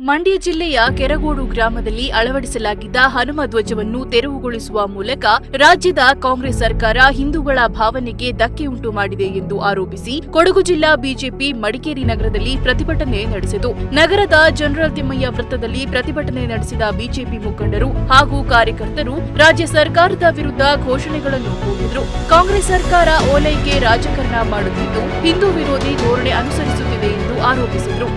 ಮಂಡ್ಯ ಜಿಲ್ಲೆಯ ಕೆರಗೋಡು ಗ್ರಾಮದಲ್ಲಿ ಅಳವಡಿಸಲಾಗಿದ್ದ ಹನುಮ ಧ್ವಜವನ್ನು ತೆರವುಗೊಳಿಸುವ ಮೂಲಕ ರಾಜ್ಯದ ಕಾಂಗ್ರೆಸ್ ಸರ್ಕಾರ ಹಿಂದೂಗಳ ಭಾವನೆಗೆ ಧಕ್ಕೆ ಉಂಟು ಮಾಡಿದೆ ಎಂದು ಆರೋಪಿಸಿ ಕೊಡಗು ಜಿಲ್ಲಾ ಬಿಜೆಪಿ ಮಡಿಕೇರಿ ನಗರದಲ್ಲಿ ಪ್ರತಿಭಟನೆ ನಡೆಸಿತು. ನಗರದ ಜನರಲ್ ತಿಮ್ಮಯ್ಯ ವೃತ್ತದಲ್ಲಿ ಪ್ರತಿಭಟನೆ ನಡೆಸಿದ ಬಿಜೆಪಿ ಮುಖಂಡರು ಹಾಗೂ ಕಾರ್ಯಕರ್ತರು ರಾಜ್ಯ ಸರ್ಕಾರದ ವಿರುದ್ಧ ಘೋಷಣೆಗಳನ್ನು ಕೂಗಿದ್ರು. ಕಾಂಗ್ರೆಸ್ ಸರ್ಕಾರ ಓಲೈಕೆ ರಾಜಕಾರಣ ಮಾಡುತ್ತಿದ್ದು, ಹಿಂದೂ ವಿರೋಧಿ ಧೋರಣೆ ಅನುಸರಿಸುತ್ತಿದೆ ಎಂದು ಆರೋಪಿಸಿದರು.